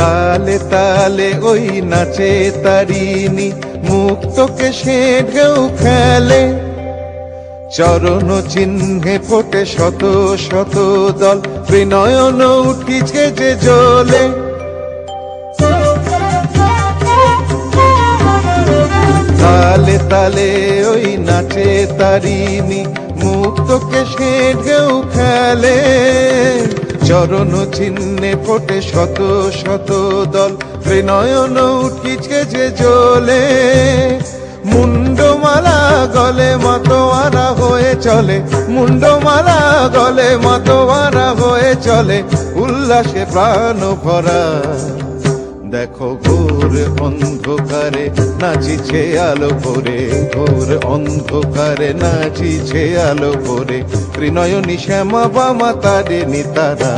তালে তালে ওই নাচে তারিনি মুক্তকে সে ঢেউ খেলে। চরণ চিহ্নে ফোটে শত শত দল, বিনয়ন উঠিছে যে জলে। তালে তালে ওই নাচে তারিনি মুক্তকে সে ঢেউ খেলে। চরণ চিহ্নে ফোটে শত শত দল। বিনয়ন উঠিছে জলে মুন্ডমালা গলে মতোয়ারা হয়ে চলে। মুন্ডমালা গলে মতোয়ারা হয়ে চলে। উল্লাসে প্রাণ ভরা দেখো ঘোর অন্ধকারে নাচিছে আলো করে ঘোর অন্ধকারে নাচিছে আলো করে ত্রিনয়নী শ্যামা বামা মাতারে নিতারা।